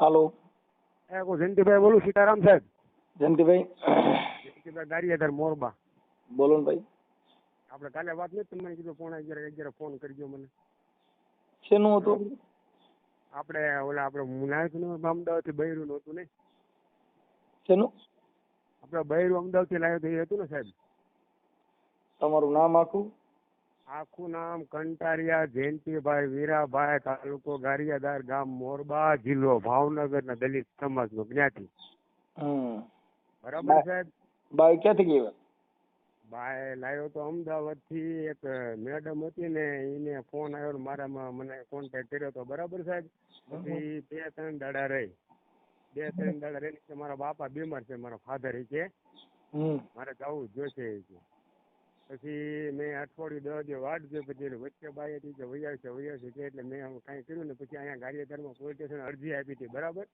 હાલો. એ હું જયંતિભાઈ બોલું સીતારામ સાહેબ. જયંતિભાઈ. જયંતિભાઈ ગારિયાધાર મોરબા. બોલો ને ભાઈ. આપણે કાલે વાત નથી તમને કીધું પોણા અગિયાર અગિયાર ફોન કરજો મને. શેનું હતું? આપણે ઓલા આપણે મુનાયકનું અમદાવાદથી બૈરું નું હતું ને? શેનું? આપણે બૈરું અમદાવાદથી લાવ્યો એ હતું ને સાહેબ? તમારું નામ આખું? આખું નામ કંટારિયા જયંતિભાઈ વીરાભાઈ તાલુકો ગારિયાદાર ગામ મોરબા જિલ્લો ભાવનગર ના દલિત સમાજ નો જ્ઞાતિ બરાબર સાહેબ? બાઈ ક્યાંથી ગઈ ભાઈ લાવ્યો તો અમદાવાદથી એક મેડમ હતી ને એને ફોન આવ્યો મારા મારામાં મને કોન્ટેક્ટ કર્યો તો. બરાબર સાહેબ? પછી બે ત્રણ દાડા રહી. બે ત્રણ દાડા રહી મારા બાપા બીમાર છે મારા ફાધર છે મારે જવું જ જોશે પછી મેં અઠવાડિયું દસ જે વાટ જોઈ પછી એને વચ્ચે બાઈ હતી કે વૈયા છે વૈયા છે કે એટલે મેં કાંઈ કર્યું ને પછી અહીંયા ગારિયાધારમાં પોલીસ સ્ટેશન અરજી આપી હતી બરાબર?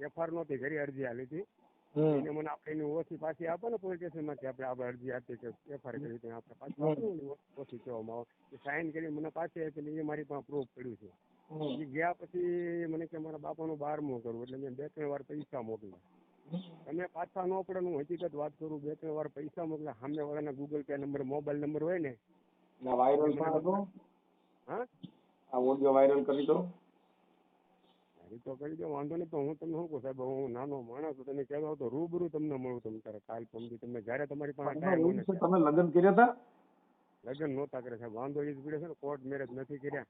એફઆર નહોતી ઘરે અરજી આપી હતી. એને મને આપણે એની ઓછી પાછી આપે ને પોલીસ સ્ટેશનમાંથી આપણે આપણે અરજી આપી કે એફઆર કરી હતી આપણે પાછી આપ્યું ને ઓછી કહેવામાં આવે. સાઇન કરી મને પાછી આપી એ મારી પાસે પ્રૂફ પડ્યું છે. એ ગયા પછી મને કે મારા બાપાનું બારમું કરવું એટલે મેં બે ત્રણ વાર પૈસા મોકલ્યા. તમે પાછા ન પડે હું હકીકત વાત કરું બે ત્રણ વાર પૈસા મોકલ્યા સામે વાળાના Google Pay number mobile number હોય ને. વાયરલ હા? આ ઓડિયો વાયરલ કરી દો. એ તો કરી દો વાંધો નહીં તો હું તમને શું કહું સાહેબ હું નાનો માણસ છું તમે કહેવા તો રૂબરૂ તમને મળું તમે તારે કાલ પમદી તમને જ્યારે તમારી પાસે ટાઈમ તમે લગ્ન કર્યા હતા? લગ્ન નહોતા કરે સાહેબ વાંધો એ જ પીડે છે ને કોર્ટ મેરેજ નથી કર્યા.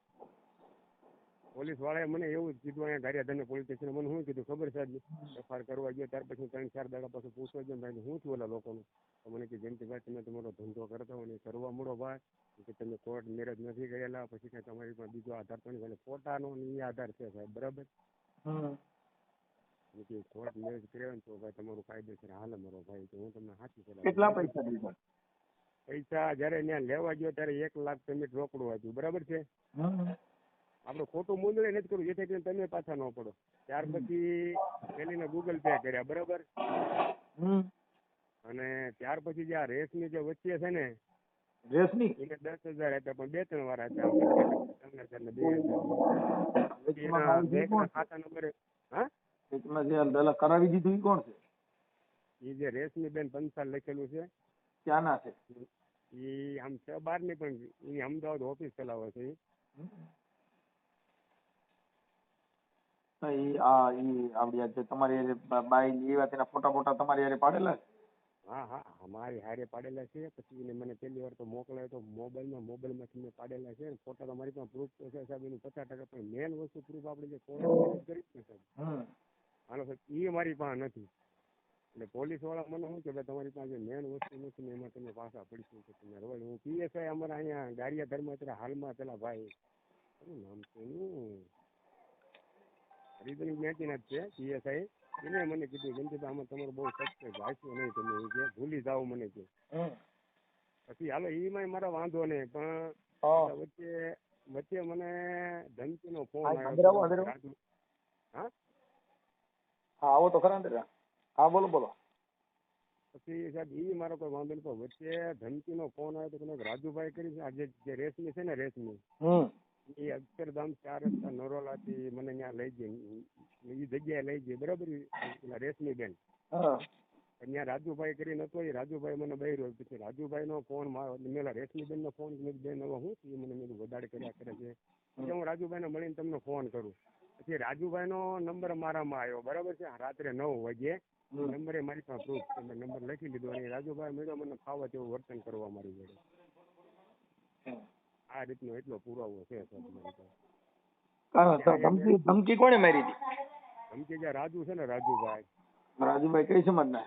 પોલીસ વાળાએ મને એવું જ કીધું અહીંયા ગારિયાધાને પોલીસ સ્ટેશન મને શું કીધું? ખબર સાહેબ એફઆઈઆર કરવા ગયો ત્યાર પછી ત્રણ ચાર દાડા પાછું પૂછવા ગયો ભાઈ હું છું ઓલા લોકોનું? તો મને કે જયંતિભાઈ તમે તમારો ધંધો કરતા હોય ને કરવા મળો ભાઈ કે તમે કોર્ટ મેરેજ નથી કરેલા પછી કાંઈ તમારી પણ બીજો આધાર પણ એટલે ફોટાનો ને એ આધાર છે સાહેબ બરાબર? કોર્ટ મેરેજ કર્યો ને તો ભાઈ તમારું કાયદેસર હાલ મારો ભાઈ તો હું તમને સાચી સલાહ કેટલા પૈસા દીધા? પૈસા જયારે ત્યાં લેવા ગયો ત્યારે એક લાખ પેમેન્ટ રોકડું હતું બરાબર છે? આપણે ખોટું મૂંઝવણ નથી કરવું. જેથી કરીને તમે પાછા ન પડો. ત્યાર પછી પેલીને ગૂગલ પે કર્યા બરાબર? અને ત્યાર પછી જે આ રેસની જે વચ્ચે છે ને રેશમી? એને દસ હજાર આપ્યા પણ બે ત્રણ વાર આપ્યા. બે હજાર. ખાતા નંબર હા? કરાવી દીધું ઈ કોણ છે? એ જે રેશમી બેન પંચાલ લખેલું છે. ક્યાંના છે? એ આમ છ બારની પણ ઈ અમદાવાદ ઓફિસ ચલાવે છે ઈ. આ ઈ આપડી આ તમારી હારે બાઈ ની એવા તેના ફોટા ફોટા તમારી હારે પાડેલા હા હા. અમારી હારે પાડેલા છે. પછી એને મને પહેલી વાર તો મોકલાય તો મોબાઈલમાં મોબાઈલમાંથી મેં પાડેલા છે. ને ફોટા તો મારી પાસે પ્રૂફ તો છે સાહેબ. એનું પચાસ ટકા પણ મેન વસ્તુ પ્રૂફ આપણે જે કોર્ટ કરી છે સાહેબ? હાલો સાહેબ એ મારી પાસે નથી. એટલે પોલીસવાળા મને શું કે ભાઈ તમારી પાસે મેન વસ્તુ નથી ને એમાં તમે પાછા પડીશું કે તમે રવાય હું પીએસઆઈ અમારા અહીંયા ગારિયા ધર્મ અત્યારે હાલમાં પેલા ભાઈ. શું નામ છે એનું? હરિજન મેચિંગ જ છે પીએસઆઈ. એને મને કીધું ગંજીભાઈ આમાં તમારો બહુ સક્સેસ જાશો નહીં તમે. એ કે ભૂલી જાઓ મને કે. પછી હાલો એમાં મારા વાંધો નહીં પણ વચ્ચે વચ્ચે મને ધમકીનો ફોન હા, આવ્યો હા? હા આવો તો ખરા હા બોલો બોલો. પછી સાહેબ ઈ મારો કોઈ વાંધો નહીં પણ વચ્ચે ધમકીનો ફોન આવ્યો તો રાજુભાઈ કરી આજે જે જે રેશમી છે ને રેશમી હમ. એ અક્ષરધામ ચાર રસ્તા નરોલાથી મને ત્યાં લઈ ગઈ. એ જગ્યાએ લઈ ગઈ. બરાબર? રેશમી બેન. ત્યાં રાજુભાઈ કરીને હતો એ રાજુભાઈ મને બહેરો પછી રાજુભાઈનો ફોન મારો મેલા રેશમીબેન નો ફોન બેન હવે હું એ મને મેં વધારે કર્યા કરે છે. એટલે હું રાજુભાઈને મળીને તમને ફોન કરું. પછી રાજુભાઈ નો નંબર મારામાં આવ્યો. બરાબર છે? રાત્રે નવ વાગે. નંબરે મારી પાસે પ્રૂફ છે. મેં નંબર લખી લીધો. અને રાજુભાઈ મળ્યો મને ફાવત એવું વર્તન કરવા મારી જોડે. આ રીતનો એટલો પુરાવો છે ધમકી ધમકી કોને મારી હતી? ધમકી જે રાજુ છે ને રાજુભાઈ. રાજુભાઈ કઈ સમાજના?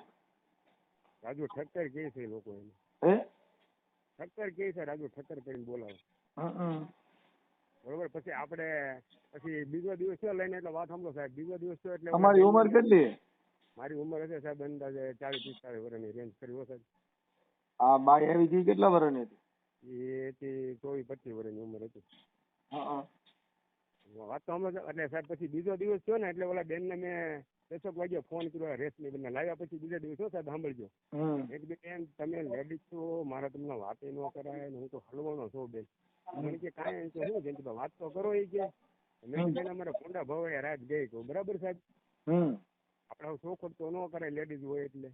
રાજુ ઠક્કર કે છે લોકો એને. હે? ઠક્કર કે છે રાજુ ઠક્કર કરીને બોલાવે. બરોબર પછી આપણે પછી બીજો દિવસ થયો લઈને એટલે વાત સાંભળો સાહેબ. બીજો દિવસ થયો એટલે અમારી ઉંમર કેટલી? મારી ઉંમર હશે સાહેબ અંદાજે ચાલીસ પિસ્તાળીસ વર્ષની રેન્જ કરી હો સાહેબ. આ બાઈ આવી ગઈ કેટલા વર્ષની હતી? એ હતી ચોવીસ પચીસ વર્ષની ઉંમર હતી. વાત તો હમણાં એટલે સાહેબ પછી બીજો દિવસ થયો ને એટલે ઓલા બેનને મેં દસક વાગે ફોન કર્યો રેશમી બેનને લાવ્યા પછી બીજા દિવસ હો સાહેબ સાંભળજો. એક બે બેન તમે લેડીઝ છો મારા તમને વાતે ન કરાય ને હું તો હલવાનો છું બેન. મને કે કાંઈ કે શું જયંતિભાઈ વાત તો કરો એ કે. મેં બેન અમારે કુંડા ભવાઈ રાત ગઈ કહું. બરાબર સાહેબ? આપડે આપણે ચોખવટ તો ન કરાય લેડીઝ હોય એટલે.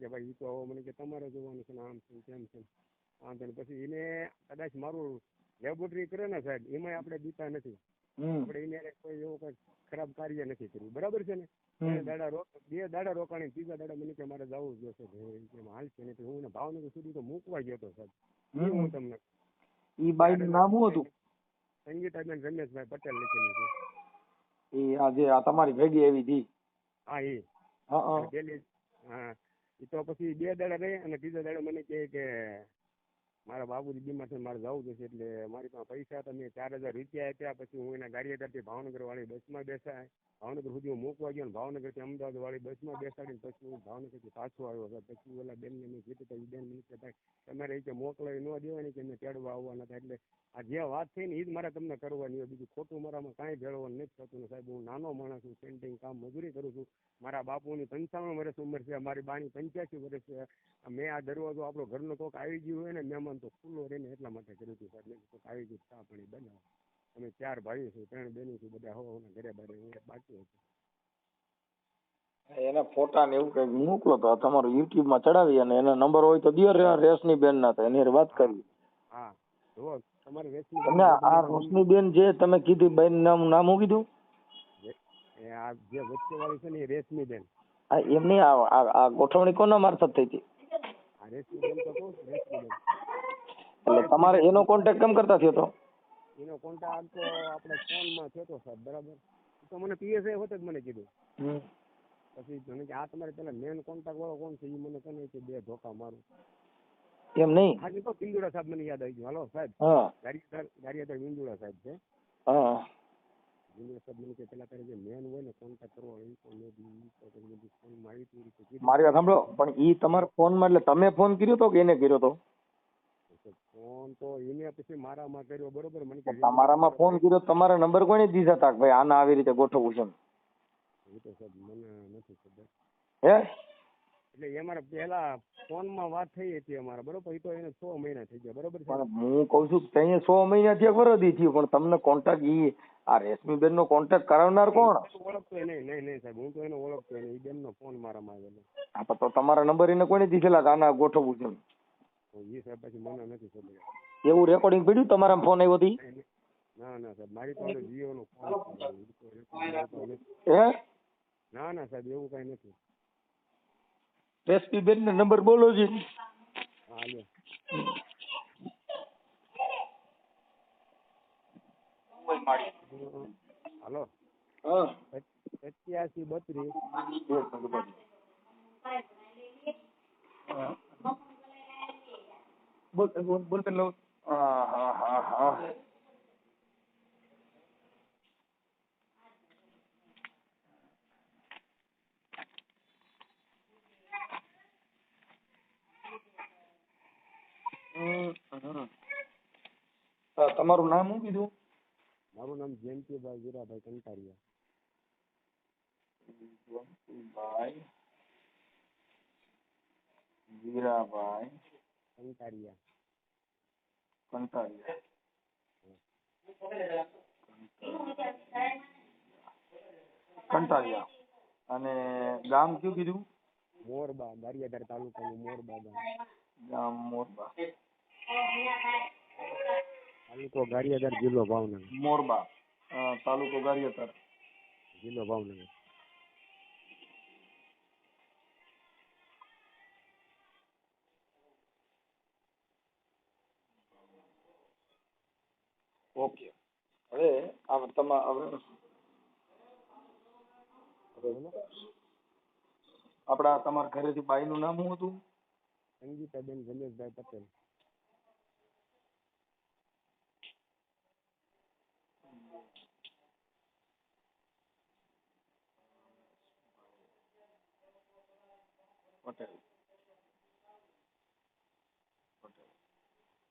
કે ભાઈ એ તો મને કે તમારે જોવાનું છે ને આમ છે તેમ છે ને નહીં. પછી એને કદાચ મારું લેબોરેટરી કરે ને સાહેબ એમાં આપણે દીતા નથી. આપણે એને કોઈ એવું કઈ ખરાબ કાર્ય નથી કર્યું. બરાબર છે ને? બે દાડા બે દાડા રોકાણી ત્રીજા દાડા મને કે મારે જવું જોશે. હાલ છે ને હું એને ભાવનગર સુધી તો મૂકવા ગયો હતો સાહેબ. હું તમને? ઈ બાઈક નામ શું હતું? સંગીતાબેન રમેશભાઈ પટેલ લખેલું છે. એ આ જે આ તમારી ભેગી એવી હતી? હા એ. હા હા. પેલી હા. એ તો પછી બે દાડા રહી અને ત્રીજા દાડા મને કહે કે મારા બાબુજી બીમાર છે મારે જવું જશે એટલે મારી પાસે પૈસા હતા, મેં ચાર હજાર રૂપિયા આપ્યા, પછી હું એના ગાડીએદારથી ભાવનગર વાળી બસમાં બેસાય. ભાવનગર સુધી હું મૂકવા ગયો અમદાવાદ વાળી બસમાં બેસાડીને પછી હું ભાવનગરથી પાછો આવ્યો હતો. પછી ઓલા બેનને મેં કીધું હતું બેન મને તમારે એ મોકલાવી ન દેવાની કે મેં તેડવા આવવાના હતા. એટલે આ જે વાત થઈ ને એ જ મારે તમને કરવાની હોય. બીજું ખોટું મારામાં કાંઈ ભેળવવાનું નથી થતું સાહેબ. હું નાનો માણસ છું પેન્ટિંગ કામ મજૂરી કરું છું. મારા બાપુની પંચાવન વર્ષ ઉંમર છે, મારી બાની પંચ્યાસી વર્ષ છે. મેં આ દરવાજો આપણો ઘરનો કોક આવી ગયું હોય ને મહેમાન તો ખુલ્લો રહીને એટલા માટે કર્યું હતું સાહેબ કોક આવી ગયું ચા પાણી બનાવો. અમે ચાર ભાઈઓ છું ત્રણ બહેનો છું બધા હવા ઘરે બારે હું બાકી હતું. એના ફોટા ને એવું કંઈક મોકલો તો તમારો યુટ્યુબમાં ચડાવી અને એનો નંબર હોય તો દિયો રેશની બેન ના એની વાત કરી હા જુઓ તમારે રેશની તમે આ રોશની બેન જે તમે કીધી બેન નામ નામ હું કીધું? એ આ જે વચ્ચેવાળી છે ને એ રેશમીબેન આ એમની આ ગોઠવણી કોના મારફત થઈ હતી? એટલે તમારે એનો કોન્ટેક્ટ કેમ કરતા થયો તો? એનો કોન્ટેક્ટ તો આપણે ફોનમાં થયો તો સાહેબ બરાબર. તો મને પીએસઆઈ હોતે જ મને કીધું. પછી મને કે આ તમારે પેલા મેન કોન્ટેક્ટ વાળો કોણ છે? એ મને કહે કે બે ધોકા મારું. એમ નહીં? હાજી તો બિંદુડા સાહેબ મને યાદ આવી ગયું. હાલો સાહેબ. હા. ગાડી ગાડીદાર બિંદુડા સાહેબ છે. હા. મારી વાત સાંભળો પણ ઈ તમારા ફોનમાં એટલે તમે ફોન કર્યો તો કે એને કર્યો તો? ફોન તો એને પછી મારામાં કર્યો બરોબર? મને તમારામાં ફોન કર્યો તમારા નંબર કોને દીધા હતા કે ભાઈ? આના આવી રીતે ગોઠવવું છે હે? એટલે એ અમારે પહેલા ફોનમાં વાત થઈ હતી અમારે બરોબર એ તો એને છ મહિના થઈ ગયા બરોબર છે પણ હું કઉ છું કે અહીંયા સો મહિના થયા વરદી થયું પણ તમને કોન્ટેક્ટ ઈ આ રેશમીબેન નો કોન્ટેક્ટ કરાવનાર કોણ ઓળખતો નહીં નહીં નહીં સાહેબ હું તો એને ઓળખતો નહીં એ બેનનો ફોન મારામાં આવેલો હા તો તમારા નંબર એને કોને દીધેલા કે આના ગોઠવવું છે? એ સાહેબ પછી મને નથી ખબર એવું રેકોર્ડિંગ પડ્યું તમારા ફોન આવ્યો હતી. ના ના સાહેબ મારી પાસે ફોન છે recording તો નથી. હે ના ના સાહેબ એવું કઈ નથી રેશમીબેન નો નંબર બોલો જી હાલો સત્યાસી બત્રીસ બોલ બોલ બોલ હા હા હા હા હમ, હમ. હા, તમારું નામ શું કીધું? મારું નામ જયંતિભાઈ વીરાભાઈ કંટારિયા. ભાઈ વીરાભાઈ કંટારિયા. કંટાળિયા કંટાળિયા અને ગામ કયું કીધું? મોરબા ગારિયાધાર તાલુકાનું મોરબા ગામ. ગામ મોરબા. તાલુકો ગારિયાધાર જિલ્લો ભાવનગર. મોરબા. તાલુકો ગારિયાધાર. જિલ્લો ભાવનગર. ઓકે. હવે આ તમા હવે આપડા તમારા ઘરેથી બાઈનું નામ શું હતું? સંગીતાબેન રમેશભાઈ પટેલ. પટેલ પટેલ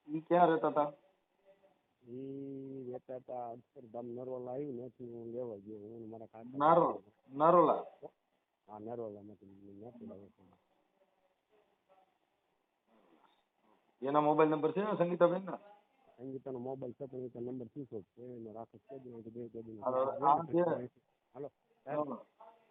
ઈ ક્યાં રહેતા હતા ઈ રહેતા હતા અક્ષરધામ નરોલા આવ્યું નથી હું લેવા ગયો હું ને મારા કાકા નારો નરોલા? હા નરોલા નથી નથી એના મોબાઈલ નંબર છે ને સંગીતાબેન ના સંગીતાનો મોબાઈલ છે પણ એ નંબર ઓફ છે? એનો રાખો છે હાલો, હાલો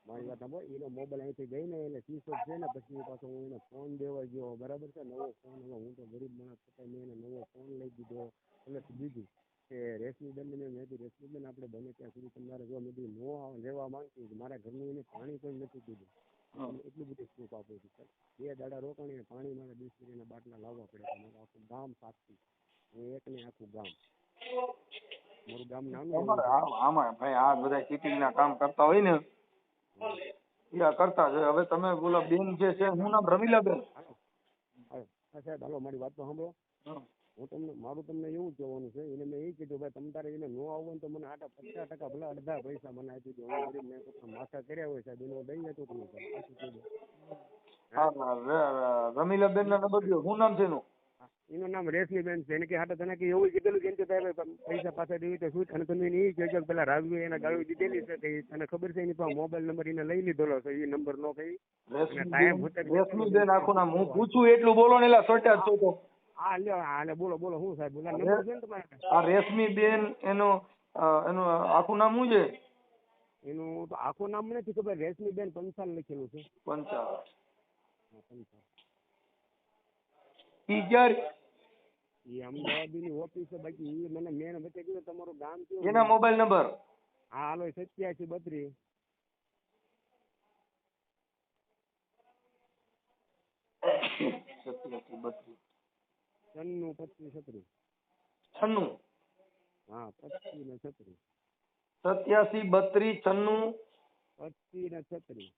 મારી વાત સાંભળો એનો મોબાઈલ અહીંથી ગઈ ને એટલે સ્વિચ ઓફ છે ને પછી પાછો હું એને ફોન દેવા ગયો. બરાબર છે? નવો ફોન હવે હું તો ગરીબ માણસ છતાં મેં એને નવો ફોન લઈ દીધો. એટલે બીજું કે રેશમીબેન ને મેં કીધું રેશમીબેન આપણે બને ત્યાં સુધી તમારે જો મેં કીધું નો લેવા માંગતી મારા ઘરનું એને પાણી પણ નથી પીધું. એટલી બધી સ્કૂપ આપું છું સર બે દાડા રોકાણી પાણી મારે બિસ્કીટના બાટલા લાવવા પડે મારું આખું ગામ સાચી. હું એક ને આખું ગામ. મારું ગામ નાનું. આ- આમાં ભાઈ આ બધા ચીટિંગ ના કામ કરતા હોય ને આ કરતા જ હોય. હવે તમે બોલો બેન જે છે હું નામ રમીલા બેન. હાલો હાલો હા સાહેબ હાલો મારી વાત તો સાંભળો. હું. તમને મારું તમને એવું કહેવાનું છે એને મેં એ કીધું ભાઈ તમ તારે એને નો આવવું ને તો મને આટા પચાસ ટકા ભલે અડધા પૈસા મને આપી દો હું ગરીબ મેં માથા કર્યા હોય સાહેબ એનો દઈ જતો તમે પાછું કીધું ના નંબર દો શું નામ છે એનું? એનું નામ રેશમીબેન છે. એને કે હાટે તને કે એવું કીધેલું કે પૈસા પાછા દેવી તો શું અને તમે એ કહેજો પેલા રાજુએ એને ગાળું દીધેલી છે કે તને ખબર છે? એની પાસે મોબાઈલ નંબર એને લઈ લીધેલો છે. એ નંબર નો કઈ. રેશમી બેન હોતે- રેશમી બેન આખું નામ હું પૂછું એટલું બોલો ને એલા છો તો હા લ્યો હા બોલો બોલો હું સાહેબ બોલા. નંબર છે ને તમારે? આ રેશમી બેન એનું એનું આખું નામ શું છે? એનું તો આખું નામ નથી ખબર. રેશમીબેન પંચાલ લખેલું છે. પંચાલ. પંચાલ. ઈ ક્યારે એ અમદાવાદની ઓફિસ છે બાકી એ મને મેન વચ્ચે કીધું તમારું ગામ કયું એના મોબાઈલ નંબર હા હાલો સત્યાસી બત્રીસ. સત્યાસી બત્રીસ. છન્નું પચીસ છત્રીસ. છન્નું? હા પચીસ ને છત્રીસ. સત્યાસી બત્રીસ છન્નું? પચીસ ને છત્રીસ.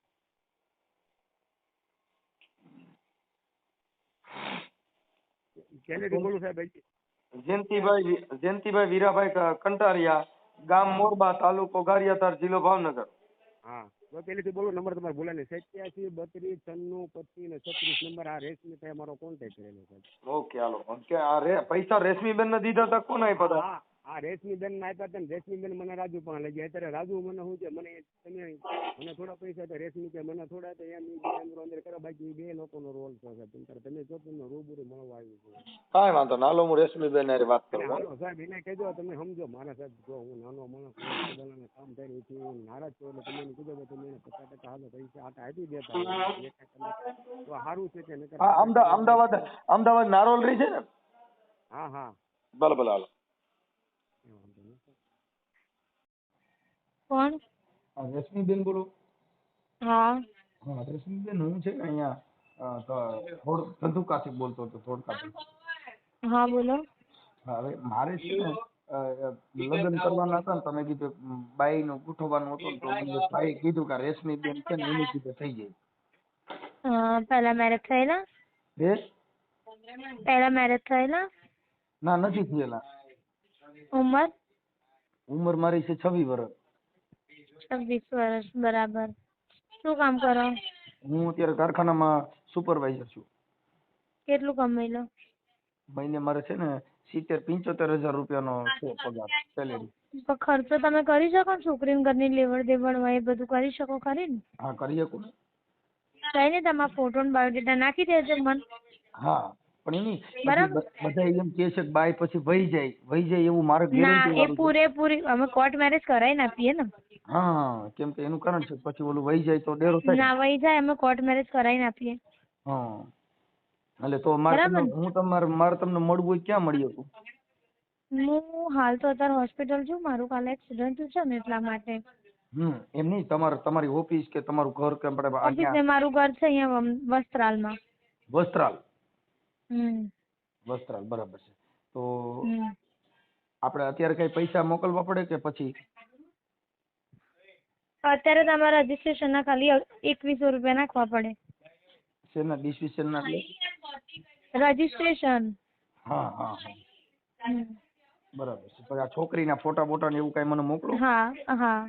પહેલેથી બોલું સાહેબ જયંતિભાઈ જયંતિભાઈ વીરાભાઈ કંટારિયા ગામ મોરબા તાલુકો ગારિયાધાર જિલ્લો ભાવનગર. હા તો બોલો બોલું નંબર તમારે ભૂલા નહીં સત્યાસી બત્રીસ છન્નું પચીસ ને છત્રીસ નંબર આ રેશમી ભાઈ મારો કોન્ટેક્ટ કરેલો છે ઓકે હાલો. ઓકે આ પૈસા રેશમી બેન ને દીધા હતા કોણ આપ્યા હતા? હા રેશમીબેન ને આપ્યા હતા ને રેશમીબેન મને રાજુ પણ લઈ ગયા. અત્યારે રાજુ મને શું છે મને તમે મને થોડા પૈસા તો રેશમી કે મને થોડા તો એમ અંદર અંદર કરે બાકી બે લોકોનો રોલ સાહેબ. તમે તમે જો તમને રૂબરૂ મળવા આવ્યું છે. કાંઈ વાંધો ના હાલો હું રેશમીબેન હારે વાત કરું હાલો સાહેબ એને કહેજો તમે સમજો મારા સાહેબ જો હું નાનો માણસ બધાને કામ થાય છું હું નારાજ છું એટલે તમે કીધો કે તમે એને પચાસ ટકા હાલો પૈસા આટા આપી દેતા તો સારું છે કે અમદાવાદ અમદાવાદ નારોલ રહી છે ને? હા હા. ભલે ભલે હાલો એ વાંધો નહીં. કોણ? રેશમીબેન બોલો. હા. હા રેશમીબેન હું છે ને અહીંયા અ, ધ- થોડ ધંધુકાથી બોલતો હતો થોડકાથી હા બોલો. હા, હવે મારે છે ને અ, અ, લગ્ન કરવાના હતા ને તમે કીધું ઉમ, બાઈનું ગોઠવવાનું હતું ને તો મને ભાઈ કીધું કે આ રેશમીબેન છે ને એની કીધે થઈ જાય. અ, પહેલા મેરેજ થયેલા? બે? પહેલા મેરેજ થયેલા? ના નથી થયેલા. ઉંમર? ઉંમર મારી છે છવ્વીસ વર્ષ છવ્વીસ વર્ષ બરાબર. શું કામ કરો? હું અત્યારે કારખાનામાં સુપરવાઇઝર છું. કેટલું કમાઈ લો મહિને મારે છે ને સિત્તેર પંચોતેર હજાર રૂપિયાનો છે પગાર સેલેરી તો ખર્ચો તમે કરી શકો ને છોકરીને ઘરની લેવડ દેવડ હોય એ બધું કરી શકો ખરી ને? હા કરી શકું ને. કઈ નહીં તમારા ફોટો ને બાયોડેટા નાખી દેજો મને. હા. પણ એની બધા એમ કે છે કે બાય પછી વહી જાય વહી જાય એવું મારે ના એ પૂરેપૂરી અમે કોર્ટ મેરેજ કરાવીને આપીએ ને. હા કેમ કે એનું કારણ છે પછી ઓલું વહી જાય તો ડેરો થાય. ના વહી જાય અમે કોર્ટ મેરેજ કરાવીને આપીએ. હા. એટલે તો મારે તમને- હું તમારે મારે તમને મળવું હોય ક્યાં મળી શકું હું હાલ તો અત્યારે હોસ્પિટલ છું મારું કાલે એક્સિડન્ટ છે ને એટલા માટે. હમ એમ નહીં તમારે તમારી ઓફિસ કે તમારું ઘર કેમ પડે? ઓફિસ ને મારું ઘર છે અહીંયા વસ્ત્રાલમાં. વસ્ત્રાલ. વસ્ત્રાલ બરાબર છે. તો આપણે અત્યારે કઈ પૈસા મોકલવા પડે કે પછી? અત્યારે તમારા રજીસ્ટ્રેશન ના ખાલી એકવીસો રૂપિયા નાખવા પડે. શેના ડિસિઝન ના રજીસ્ટ્રેશન હા હા હા. બરાબર છે. પછી આ છોકરીના ફોટા બોટા ને એવું કઈ મને મોકલો? હા હા.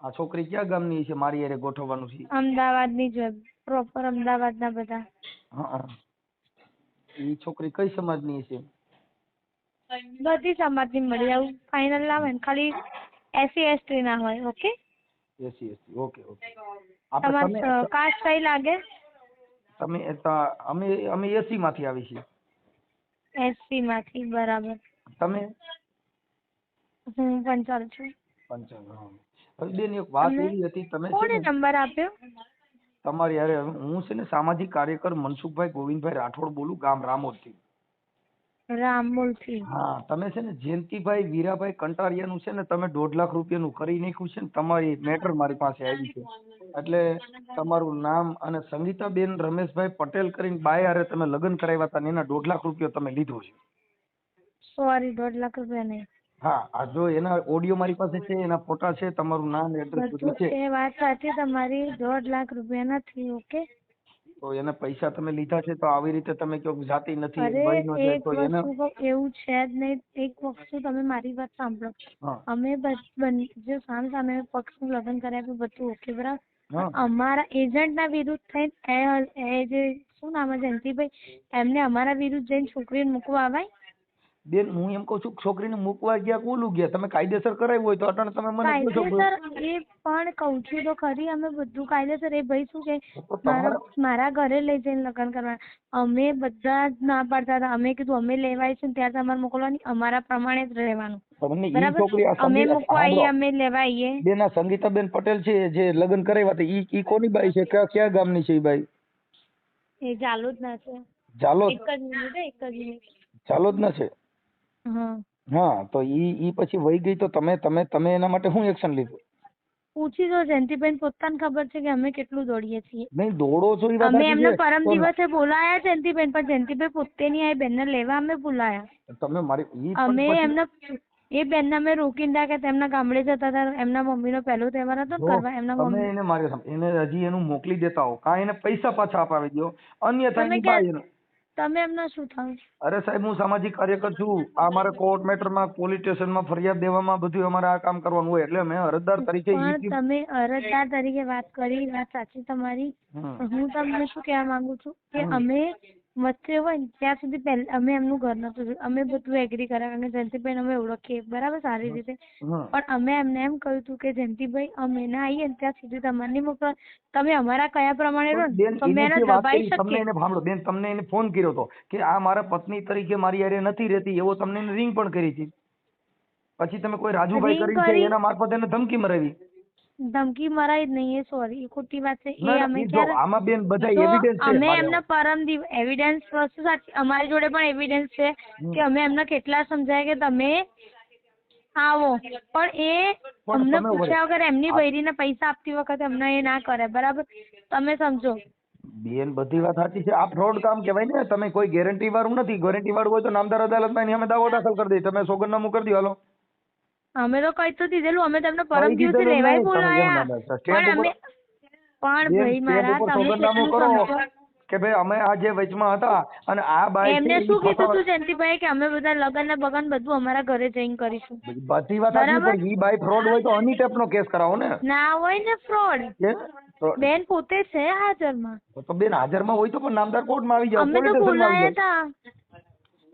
આ છોકરી ક્યાં ગામની છે? મારી યારે ગોઠવવાનું છે? અમદાવાદની જ પ્રોપર અમદાવાદના બધા. હા. એ છોકરી કઈ સમાજની છે બધી સમાજની મળી આવું. ફાઇનલ લાવે ને ખાલી એસસી એસટી ના હોય okay SC ST okay okay આપણે તમે તમારે કાસ્ટ કઈ લાગે? તમે તા- અમે અમે એસી માંથી આવી છીએ. એસસી માંથી બરાબર. તમે? હું પંચાલ છું. પંચાલ હા. હવે બેન એક વાત એવી હતી તમે છે કોણે ને નંબર આપ્યો? તમારી યારે હું છે ને સામાજિક કાર્યકર મનસુખભાઈ ગોવિંદભાઈ રાઠોડ બોલું ગામ રામોદથી રામોલથી? હા તમે છે ને જયંતિભાઈ વીરાભાઈ કંટારિયાનું છે ને તમે દોઢ લાખ રૂપિયાનું કરી નાખ્યું છે ને તમારી મેટર મારી પાસે આવી છે. એટલે તમારું નામ અને સંગીતાબેન રમેશભાઈ પટેલ કરીને બાય હારે તમે લગ્ન કરાવ્યા હતા ને એના દોઢ લાખ રૂપિયા તમે લીધો છે. સોરી દોઢ લાખ રૂપિયા નહીં. હા આ જો એના ઓડિયો મારી પાસે છે એના ફોટા છે તમારું નામ એડ્રેસ બધું છે. એ વાત સાચી તમારી દોઢ લાખ રૂપિયા નથી ઓકે તો એના પૈસા તમે લીધા છે તો આવી રીતે તમે કહો કે જાતિ નથી ભાઈ નો છે તો એને એવું છે જ નહીં એક વસ્તુ તમે મારી વાત સાંભળો. અમે જે સામ સામે પક્ષનું લગ્ન કર્યા પછી બધું ઓકે બરાબર? અમારા એજન્ટના વિરુદ્ધ થઈને એ જે શું નામ છે જયંતિભાઈ? એમને અમારા વિરુદ્ધ જઈને છોકરીને મૂકવા આવાય? બેન હું એમ કહું છું છોકરીને મૂકવા ગયા કોલું ગયા તમે કાયદેસર કરાવ્યું હોય તો અટણ તમે મને પૂછો કાયદેસર એ પણ કહું છું તો ખરી અમે બધું કાયદેસર. એ ભાઈ શું કે મારા ઘરે લઈ જઈને લગ્ન કરવા અમે બધા જ ના પાડતા હતા. અમે કીધું અમે લેવાય છે ત્યાં તમારે મોકલવાની અમારા પ્રમાણે જ રહેવાનું. બરાબર અમે સંગીતા- મૂકવા આવીએ સાંભળો. અમે લેવા આવીએ બેન આ સંગીતાબેન પટેલ છે જે લગ્ન કરાવ્યા હતા ઈ ઈ કોની બાઈ છે? કયા કયા ગામની છે ઈ બાઈ? એ ચાલુ જ ના છે. જાલોદ? એક જ મિનિટ એક જ મિનિટ. જાલોદ ના છે? હા. હા તો ઈ ઈ પછી વહી ગઈ તો તમે તમે તમે એના માટે શું એક્શન લીધું? પૂછી દો જયંતિબેન પોતાને ખબર છે કે અમે કેટલું દોડીએ છીએ. નહીં દોડો છો ઈ વાત અમે એમને પરમ દિવસે બોલાયા જયંતિબેન પણ જયંતિભાઈ પોતે નહીં આવી બેનને લેવા અમે બોલાયા. તમે મારી ઈ અમે એમને એ બેનને અમે રોકીને રાખ્યા તેમના ગામડે જતા હતા એમના મમ્મીનો પહેલો તહેવાર હતો કરવા એમના મમ્મી. એને મારે એને હજી એનું મોકલી દેતા હો કાં એને પૈસા પાછા અપાવી દો અન્યથા એની બાઈ તમે એમના શું થાવ અરે સાહેબ હું સામાજિક કાર્યકર છું. આ મારે કોર્ટ મેટરમાં પોલીસ સ્ટેશનમાં ફરિયાદ દેવામાં બધું અમારે આ કામ કરવાનું હોય. એટલે મેં અરજદાર તરીકે પણ. તમે અરજદાર તરીકે વાત કરી વાત સાચી તમારી. હું તમને શું કહેવા માંગુ છું? કે અમે વચ્ચે હોય ને ત્યાં સુધી પહેલા અમે એમનું ઘર નતું જોયું. અમે બધું એગ્રી કર્યા કારણ કે જયંતિભાઈને અમે ઓળખીએ. બરાબર સારી રીતે. પણ અમે એમને એમ કહ્યું હતું કે જયંતિભાઈ અમે ના આવીએ ને ત્યાં સુધી તમારે નહીં મોકલો. તમે અમારા કયા પ્રમાણે રહો ને તો અમે એને દબાઈ કરી તમને શકીએ. એને સાંભળો. બેન તમને એને ફોન કર્યો હતો કે આ મારા પત્ની તરીકે મારી હારે નથી રહેતી. એવો તમને રિંગ પણ કરી હતી. પછી તમે કોઈ રાજુભાઈ કરીને છે કરી. એના મારફત એને ધમકી મરાવી. ધમકી મરાઈ જ નહીં એ સોરી ખોટી વાત છે. એ અમે ક્યારે આમાં બેન બધા એવિડન્સ છે અમે. એમના પરમ એવિડન્સ વસ્તુ સાચી અમારી જોડે પણ એવિડન્સ છે કે અમે એમને કેટલા સમજાય કે તમે આવો. પણ એ અમને પૂછ્યા વગર એમની બૈરીને પૈસા આપતી વખતે અમને એ ના કરે બરાબર? તમે સમજો. બેન બધી વાત સાચી છે. આ ફ્રોડ કામ કહેવાય ને તમે કોઈ ગેરંટી વાળું નથી. ગેરંટી વાળું હોય તો નામદાર અદાલતમાં એની અમે દાવો દાખલ કરી દઈએ તમે સોગંદનામું કરી દો હાલો. અમે તો કઈ તો દીધેલું અમે તમને પરમ દિવસે લેવાય બોલાયા. ના? પણ અમે પણ ભાઈ મારા તમે કરો કે ભાઈ અમે આ જે વચમાં હતા અને આ બાઈ એમને શું કીધું તું જયંતિભાઈ કે અમે બધા લગન ને બગન બધું અમારા ઘરે જઈને કરીશું. બધી વાત. પણ ઈ બાઈ ફ્રોડ હોય તો અની ટાઈપનો કેસ કરાવો ને. ના હોય ને ફ્રોડ બેન પોતે છે હાજરમાં. તો બેન હાજરમાં હોય તો પણ નામદાર કોર્ટમાં આવી જાવ અમે તો આવી બોલાયા હતા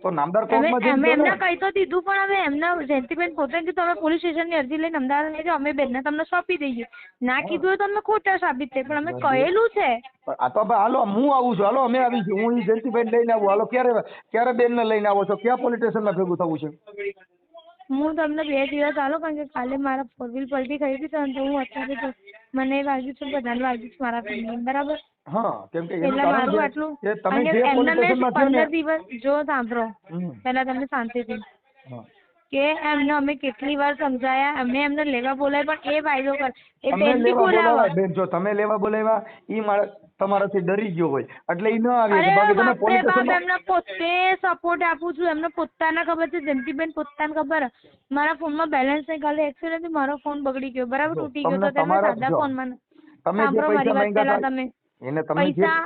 તો નામદાર કોર્ટમાં અમે એમને કહી તો દીધું પણ અમે એમના જયંતિબેન પોતે કીધું અમે પોલીસ સ્ટેશનની અરજી લઈને અમદાવાદ લઈ જાઓ અમે બેનને તમને સોંપી દઈએ. ના કીધું હોય તો અમે ખોટા સાબિત થાય પણ અમે કહેલું છે. આ તો હાલો હું આવું છું હાલો અમે આવી છું હું જયંતિબેન લઈને આવું હાલો ક્યારે ક્યારે બેનને લઈને આવો છો? ક્યાં પોલીસ સ્ટેશનમાં ભેગું થવું છે? હું તમને બે દિવસ આલો કારણ કે કાલે મારા ફોર વ્હીલ પલટી થઈ હતી તો હું અત્યારે તો મને વાગ્યું છે બધાને વાગ્યું છે મારા ફેમિલી બરાબર? હા કેમ કે એટલે મારું આટલું અને જે એમને મેં પંદર દિવસ જો સાંભળો પેલા પહેલા તમને શાંતિથી. કે એમને અમે કેટલી વાર સમજાયા અમે એમને લેવા બોલાય પણ એ વાયદો કર એ બેન બોલાવા. બેન જો તમે લેવા બોલાવ્યા ઈ મારા તમારાથી ડરી ગયો હોય. એટલે એ ન આવી બાકી તમે પોલીસ એમને પોતે સપોર્ટ આપું છું. એમને પોતાને ખબર છે? જયંતિબેન પોતાને ખબર? મારા ફોનમાં બેલેન્સ નહીં કાલે એક્સિડન્ટ મારો ફોન બગડી ગયો. બરાબર? તૂટી ગયો તો તમે સાદા ફોનમાં તમે જે પૈસા માંગ્યા તમે. એને તમે પૈસા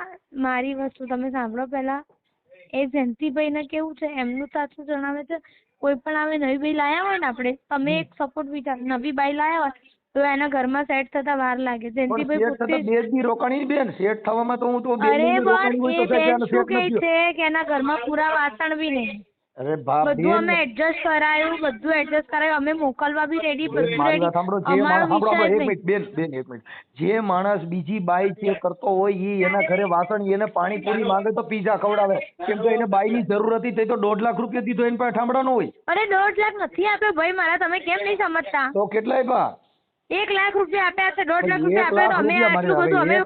મારી વસ્તુ તમે સાંભળો પહેલા. એ જયંતિભાઈને કેવું છે? એમનું સાચું જણાવે છે? કોઈ પણ આવે નવી બાઈ લાયા હોય ને આપણે તમે એક સપોર્ટ વિચાર નવી બાઈ લાયા હોય તો એના ઘરમાં સેટ થતા વાર લાગે. જયંતિભાઈ પોતે થતા બે દી રોકાણી બેન. સેટ થવામાં તો હું તો અરે પણ એ બેન શું કહે છે કે એના ઘરમાં પૂરા વાસણ બી નહીં અરે બાપ બધું અમે એડજસ્ટ કરાયું બધું એડજસ્ટ કરાયું. અમે મોકલવા બી રેડી બધું રેડી સાંભળો જે માણસ સાંભળો એક મિનિટ બેન બેન એક મિનિટ. જે માણસ બીજી બાઈ છે કરતો હોય ઈ એના ઘરે વાસણ એને પાણીપુરી માંગે તો પીઝા ખવડાવે. કેમ કે એને બાઈની જરૂર હતી તે તો દોઢ લાખ રૂપિયા દીધો એની પાસે ઠામડા નો હોય. અરે દોઢ લાખ નથી આપ્યો. ભાઈ મારા તમે કેમ નહીં સમજતા? તો કેટલા આપ્યા એક લાખ રૂપિયા આપ્યા છે દોઢ લાખ રૂપિયા આપ્યા તો અમે આટલું બધું અમે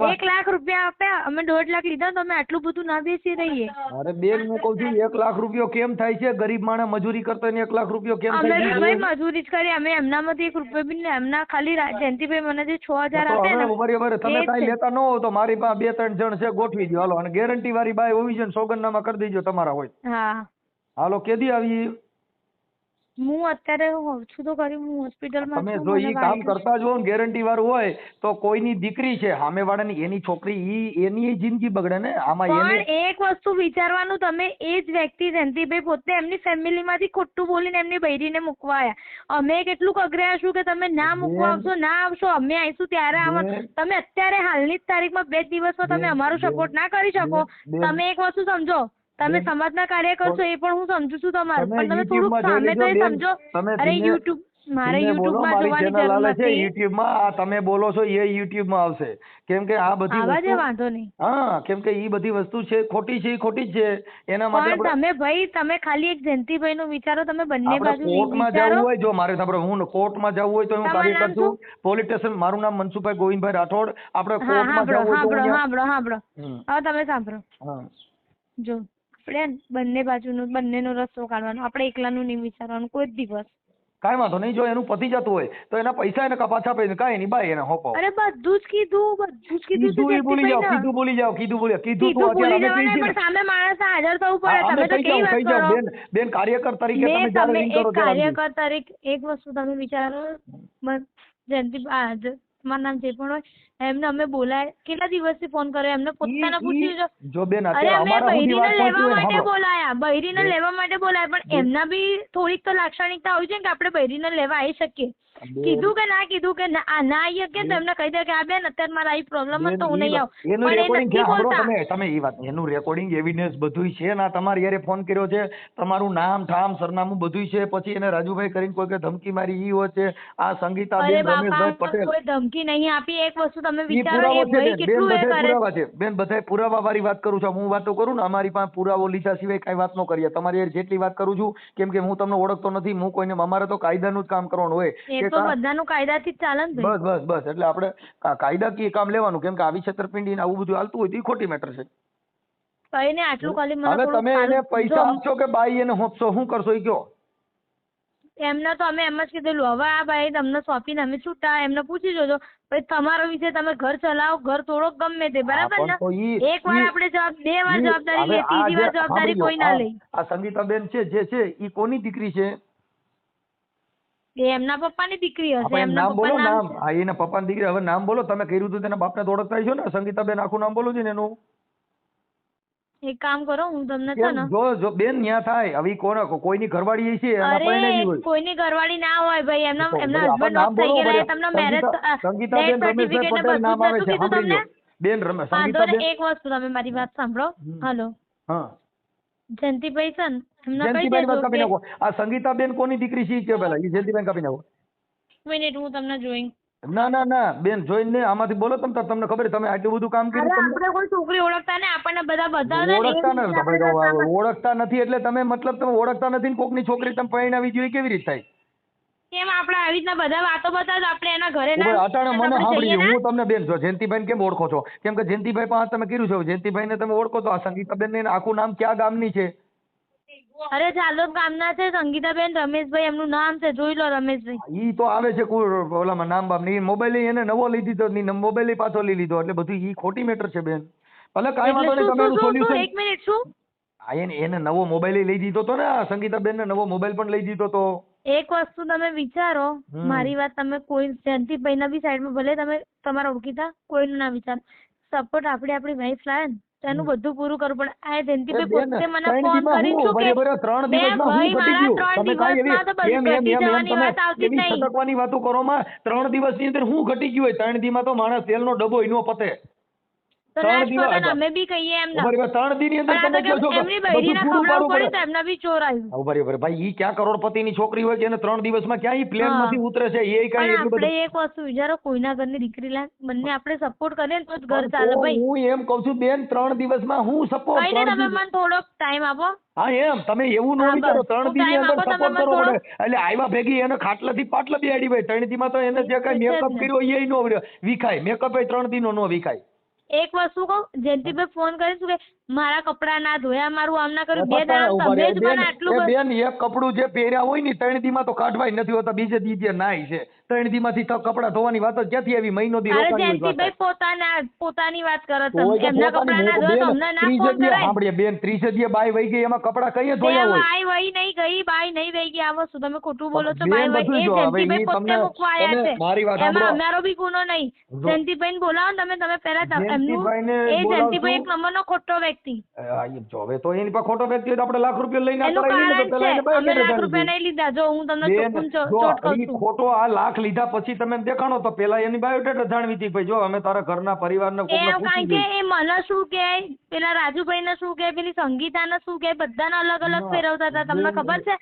અમે એક લાખ રૂપિયા આપ્યા અમે દોઢ લાખ લીધા તો અમે આટલું બધું ના બેસી રહીએ. અરે બેન હું કઉ છું એક લાખ રૂપિયો કેમ થાય છે? ગરીબ માણસ મજૂરી કરતો એને એક લાખ રૂપિયો કેમ થાય છે? ભાઈ મજૂરી જ કરી અમે એમનામાંથી એક રૂપિયો બી ને એમના ખાલી જયંતિભાઈ મને જે છ હજાર આપ્યા ને બરાબર તમે કાંઈ લેતા ન હો તો મારી પાસે બે ત્રણ જણ છે ગોઠવી દો હાલો અને ગેરંટી વાળી બાય હોવી છે ને સોગંદનામા કરી દેજો તમારા હોય. હા. હાલો કેદી આવી? હું અત્યારે હોઉં છું તો ખરી હું હોસ્પિટલમાં તમે જો ઈ કામ કરતા જો ગેરંટી વાળું હોય તો કોઈની દીકરી છે સામે વાળાની એની છોકરી ઈ એની જિંદગી બગડે ને આમાં પણ એક વસ્તુ વિચારવાનું તમે એ જ વ્યક્તિ જયંતિભાઈ પોતે એમની ફેમિલીમાંથી ખોટું બોલીને એમની બૈરીને મૂકવા આવ્યા અમે કેટલું કગર્યાશું કે તમે ના મૂકવા આવશો ના આવશો અમે આવીશું ત્યારે આવો તમે અત્યારે હાલની જ તારીખમાં બે દિવસમાં તમે અમારો સપોર્ટ ના કરી શકો. તમે એક વસ્તુ સમજો તમે સમાજના કાર્ય કરશો એ પણ હું સમજુ છું તમારું. પણ તમે થોડુંક સામે તો. સમજો. અરે યુટ્યુબ મારે યુટ્યુબમાં જોવાની જરૂર નથી. યુટ્યુબમાં આ તમે બોલો છો એ યુટ્યુબમાં આવશે. કેમ કે આ બધી આવા જે વાંધો નહીં. હા કેમ કે એ બધી વસ્તુ છે ખોટી છે ખોટી જ છે. એના માટે પણ તમે ભાઈ તમે ખાલી એક જયંતિભાઈ નું વિચારો તમે બંને બાજુ કોર્ટમાં જવું હોય જો મારે સાંભળો હું કોર્ટમાં જવું હોય તો હું કાર્ય કરશું. પોલીસ સ્ટેશન મારું નામ મનસુભાઈ ગોવિંદભાઈ રાઠોડ. આપણે કોર્ટમાં જવું હોય તો સાંભળો હું સાંભળો સાંભળો. હવે તમે સાંભળો. હા. જો. આપણે બંને બાજુનું બંનેનો રસ્તો કાઢવાનો આપણે એકલાનું નહીં વિચારવાનું કોઈ જ દિવસ. કાંઈ વાંધો નહીં જો એનું પતી જતું હોય તો એના પૈસા એને પાછા આપી કાંઈ નહીં બાય એને હોપો અરે બધું જ કીધું બધું જ કીધું કીધું એ છે ભૂલી જાવ કીધું ભૂલી જાવ કીધું ભૂલી કીધું તો અત્યારે અમે કહી પણ સામે માણસ હાજર થવું પડે તમે તો કેવી વાત કરો? બેન બેન કાર્યકર તરીકે તમે જ્યારે રિંગ કરો. કાર્યકર તરીકે એક વસ્તુ તમે વિચારો જયંતિ તમારું નામ જે પણ હોય એમને અમે બોલાય કેટલા દિવસથી ફોન કર્યો? એમને પોતાના પૂછ્યું જો બેન અરે અમે બૈરીને લેવા માટે બોલાયા. બૈરીને. લેવા માટે બોલાયા પણ એમના બી થોડીક તો લાક્ષણિકતા હોય છે ને કે આપણે બૈરીને લેવા આવી શકીએ. કીધું કે ના કીધું કે ના ના આવી કે તમને કહી દે કે આ બેન અત્યારે મારા આવી પ્રોબ્લેમ હતો હું નહીં આવું. એનું પણ એ રેકોર્ડિંગ નથી બોલતા. તમે તમે એ વાત એનું રેકોર્ડિંગ એવિડન્સ બધું છે ના તમારી યારે ફોન કર્યો છે તમારું નામ ઠામ સરનામું બધું છે પછી એને રાજુભાઈ કરીને કોઈ કે ધમકી મારી ઈ હોય છે આ સંગીતા બેન રમેશભાઈ પટેલ. કોઈ ધમકી નહીં આપી એક વસ્તુ તમે વિચારો એ ભાઈ કેટલું એ કરે છે. બેન બધાય પુરાવા વાળી વાત કરું છું હું વાતો કરું ને અમારી પાસે પુરાવો લીધા સિવાય કાંઈ વાત ન કરીએ. તમારી યાર જેટલી વાત કરું છું કેમ કે હું તમને ઓળખતો નથી હું કોઈને અમારે તો કાયદાનું જ કામ કરવાનું હોય. તો બધાનું કાયદાથી જ ચાલે ને બસ બસ બસ. એટલે આપણે કાયદાકીય કામ લેવાનું. કેમ કે આવી છેતરપિંડી ને આવું બધું હાલતું હોય તો એ ખોટી મેટર છે. કઈ ને આટલું ખાલી મને હવે તમે એને પૈસા આપશો કે બાઈ એને હોપશો? શું કરશો એ કયો એમને તો અમે એમ જ કીધેલું હવે આ ભાઈ તમને સોંપીને અમે છૂટા. એમને પૂછી જોજો પછી તમારો વિષય તમે ઘર ચલાવો ઘર થોડોક ગમે તે. બરાબર ને? એક વાર આપણે જવાબ બે વાર જવાબદારી લે ત્રીજી વાર જવાબદારી કોઈ ના લે. આ સંગીતાબેન છે જે છે ઈ કોની દીકરી છે? એ એમના પપ્પાની દીકરી હશે એમના નામ બોલો નામ. હા એના પપ્પાની દીકરી હવે નામ બોલો. તમે કર્યું હતું તેના બાપને તો ઓળખતા છો ને? સંગીતાબેન આખું નામ બોલો છે ને એનું? એક કામ કરો હું તમને છે ને જો જો બેન ન્યા થાય. હવે કોને કોઈની ઘરવાળી છે એના પરણેલી અરે હોય. કોઈની ઘરવાળી ના હોય ભાઈ. એમના એમના હસબન્ડ ઓફ થઈ ગયા તમને મેરેજ સંગીતા- સંગીતાબેન રમેશભાઈ પટેલ નામ આવે છે. સાંભળી લો બેન રમે વાંધો ને સંગીતાબેન એક વસ્તુ તમે મારી વાત સાંભળો. હલો. હા. જયંતિભાઈ છે ને જયંતિભાઈ કાપી નાખો. આ સંગીતાબેન કોની દીકરી છે કે પેલા એ જયંતિબેન કાપી નાખો. મિનિટ હું તમને જોઈ ના ના ના બેન જોઈને આમાંથી બોલો તમ તમને ખબર તમે આટલું બધું કામ કર્યું તમને આપણે કોઈ છોકરી ઓળખતા ને આપણને બધા બતાવે ઓળખતા નથી ઓળખતા નથી એટલે તમે મતલબ તમે ઓળખતા નથી ને કોકની છોકરી તમે પરણાવી જોઈએ કેવી રીતે થાય? કેમ આપણે આવી રીતના બધા વાતો બતાવે તો આપણે એના ઘરે ના અટાણે મને સાંભળી હું તમને બેન જો જયંતિભાઈ કેમ ઓળખો છો? કેમ કે જયંતિભાઈ પાસે તમે કર્યું છે જયંતિભાઈને તમે ઓળખો તો આ સંગીતાબેન ને આખું નામ ક્યાં ગામની છે? અરે ચાલો ગામના છે સંગીતાબેન રમેશભાઈ એમનું નામ છે જોઈ લો રમેશભાઈ. ઈ તો આવે છે ઓલામાં નામ બામની મોબાઈલ એને નવો લઈ દીધો ની મોબાઈલ પાછો લઈ લીધો એટલે બધું ઈ ખોટી મેટર છે બેન. ભલે કાંઈ વાંધો નહીં તમે એનું સોલ્યુશન એક મિનિટ શું? એને એને નવો મોબાઈલ લઈ દીધો તો ને સંગીતા સંગીતાબેન ને નવો મોબાઈલ પણ લઈ દીધો તો. એક વસ્તુ તમે વિચારો મારી વાત તમે કોઈ જયંતિભાઈ ના બી સાઈડમાં ભલે તમે તમારા ઓળખીતા કોઈનું ના વિચારો. સપોર્ટ આપણે આપણી વાઈફ લાવે ને એનું બધું પૂરું કરવું પડે આ જયંતિભાઈ પોતે મને ફોન કરી? શું કે ત્રણ દિવસમાં તો ત્રણ દિવસની અંદર હું ઘટી ગયું હોય ત્રણ દીમાં તો માણસ તેલનો ડબ્બો ય નો પતે. ત્રણ બી એમ ના ત્રણ કહો બી. ભાઈ ઈ ક્યાં છોકરી હોય કે ત્રણ દિવસમાં ક્યાં ઈ પ્લેનમાંથી ઉતરે છે એ કઈ આપણે એક વસ્તુ વિચારો કોઈના ઘરની દીકરી લાગ બંને આપણે સપોર્ટ કરીએ તો જ ઘર ચાલે. ભાઈ હું એમ કઉ છું બેન ત્રણ દિવસમાં હું સપોર્ટ કઈ તમે મને થોડોક ટાઈમ આપો. હા એમ. તમે એવું ન વિચારો ત્રણ દી અંદર સપોર્ટ કરવો પડે. એટલે આવ્યા ભેગી એને ખાટલાથી પાટલા બી આડી ભાઈ. ત્રણ દી માં તો એને જે કઈ મેકઅપ કર્યો એ નો વિખાય. મેકઅપ એ ત્રણ દી નો નો વિખાય. એક વસ્તુ કહું જયંતિભાઈ ફોન કરીને શું કે મારા કપડાં ના ધોયા મારું આમ ના કર્યું બે દાડા તમે જ મને આટલું બેન એક કપડું જે પહેર્યા હોય ને ત્રણ દી માં તો કાઢવાય નથી હોતા બીજે દી જે નાય છે. ત્રણ દી માંથી તો કપડા ધોવાની વાત ક્યાંથી આવી? મહિનો દી અરે જયંતિભાઈ. પોતાના પોતાની વાત કરો તો તમે તો એમના પોતાની ના ધોયા તમને ના ફોન કરાય. સાંભળીએ, બેન ત્રીજે દીએ બાય વહી ગઈ એમાં કપડા કઈ ધોયા હોય? બાય વહી નહીં ગઈ બાય નહીં વહી ગઈ આ વસ્તુ તમે ખોટું બોલો છો? બાય વહી એ જયંતિભાઈ પોતે મૂકવા આવ્યા છે. મારી વાત એમાં અમારો બી ગુનો નહીં. જો. જયંતિભાઈને બોલાવો ને તમે તમે પહેલા ત- એમનું એ જયંતિભાઈ એક નંબર નો ખોટો વ્યક્તિ ઈ હવે તો એની પાસે ખોટો વ્યક્તિ હોય તો આપણે લાખ રૂપિયા લઈને એનું કારણ છે અમે લાખ રૂપિયા નહીં લીધા. જો હું તમને ચોખ્ખું ચોટ કહું છું. ખોટો આ લાખ લીધા પછી તમે દેખાણો તો પેલા એની બાયોડેટા જાણવી હતી ભાઈ જો અમે તારા ઘરના પરિવારને કારણ પૂછી કે. એ મને શું કે? પેલા રાજુભાઈને શું કે? પેલી સંગીતાને શું કે? બધાને અલગ અલગ ફેરવતા હતા. તમને ખબર છે?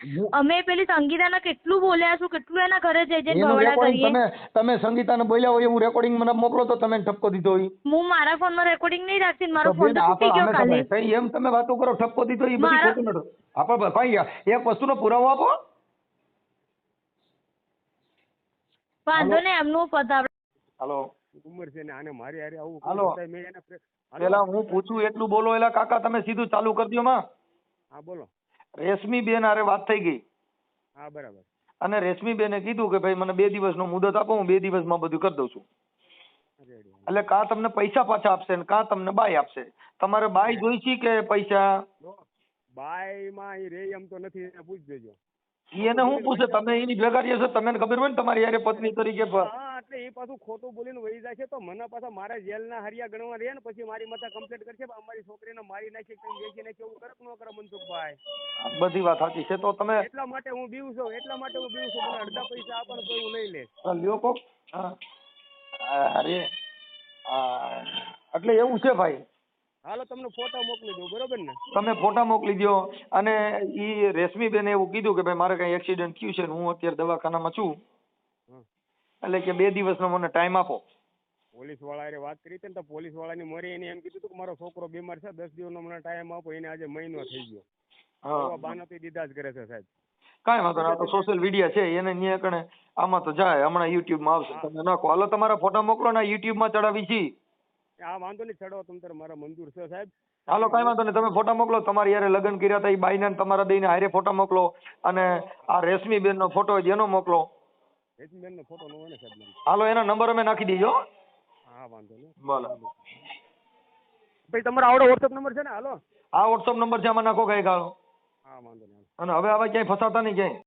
અમે પેલી સંગીતાને કેટલું બોલ્યા છું કેટલું એના ઘરે જઈ જઈને ભવડા કરીએ. તમે તમે સંગીતાને બોલ્યા હોય એવું રેકોર્ડિંગ મને મોકલો તો તમે ઠપકો દીધો હોય. હું મારા ફોનમાં રેકોર્ડિંગ નહીં રાખતી મારો ફોન તો તૂટી ગયો તમે કઈ એમ તમે વાતો કરો ઠપકો દીધો એ બધી ખોટું નતું. આપણે ભાઈ એક વસ્તુનો પુરાવો આપો. વાંધો ને એમનું પતા હાલો. ઉંમર છે ને આને મારી હારે આવું હાલો. પેલા હું પૂછું એટલું બોલો એલા કાકા તમે સીધું ચાલુ કરી દો માં. હા બોલો. રેશમી બેન હારે વાત થઈ ગઈ. હા બરાબર. અને રેશમી બેને કીધું કે ભાઈ મને બે દિવસનો મુદત આપો હું બે દિવસમાં બધું કરી દઉં છું. એટલે કા તમને પૈસા પાછા આપશે ને કા તમને બાય આપશે? તમારે બાય જોઈશી કે પૈસા? બાયમાં રે એમ તો નથી એને પૂછ દેજો. એને હું પૂછે? તમે એની ભેગા રહ્યા છો તમને ખબર હોય ને તમારી યારે પત્ની તરીકે હા એટલે એ પાછું ખોટું બોલીને વહી જાય છે તો મને પાછા મારા જેલના હરિયા ગણવા રહે ને પછી મારી માથે કમ્પ્લેટ કરશે અમારી છોકરીને મારી નાખી કઈ વેચી નાખી એવું કરે ન કરે મનસુખભાઈ બધી વાત સાચી છે તો તમે એટલા માટે હું બીવું છું એટલા માટે હું બીવું છું મને અડધા પૈસા આપો કોઈ લઈ લે લ્યો કોક. હા. અરે એટલે એવું છે ભાઈ. હાલો તમને ફોટા મોકલી દઉં બરોબર ને? તમે ફોટા મોકલી દો અને ઈ રેશમી બેને એવું કીધું કે ભાઈ મારે કઈ એક્સિડન્ટ થયું છે ને હું અત્યારે દવાખાનામાં છું. એટલે કે બે દિવસનો મને ટાઈમ આપો. પોલીસ વાળાએ વાત કરી હતી ને તો પોલીસ વાળાની મરી એને એમ કીધું કે મારો છોકરો બીમાર છે દસ દિવસનો મને ટાઈમ આપો એને આજે મહિનો થઈ ગયો. બાનાથી દીધા જ કરે છે સાહેબ. કાંઈ વાંધો નહીં આ તો સોશિયલ મીડિયા છે એને ન્યા કણે આમાં તો જાય હમણાં યુટ્યુબમાં આવશે તમે નાખો હાલો તમારા ફોટા મોકલો ને યુટ્યુબમાં ચડાવી છી. હા વાંધો નહીં ચડો તમ તારે મારા મંજૂર છે સાહેબ. હાલો કાંઈ વાંધો નહીં તમે ફોટા મોકલો તમારી યારે લગ્ન કર્યા હતા એ બાઈને ને તમારા દઈને હારે ફોટા મોકલો અને આ રેશમી બેનનો ફોટો હોય એનો મોકલો. રેશમી બેનનો ફોટો નો હોય ને સાહેબ હાલો એના નંબર અમે નાખી દઈજો હા વાંધો નહીં. બોલો. ભાઈ તમારો આવડો વોટ્સઅપ નંબર છે ને હાલો. આ વોટ્સઅપ નંબર છે આમાં નાખો કઈ ગાળો હા વાંધો નહીં અને હવે આવા ક્યાંય ફસાતા નહીં ક્યાંય.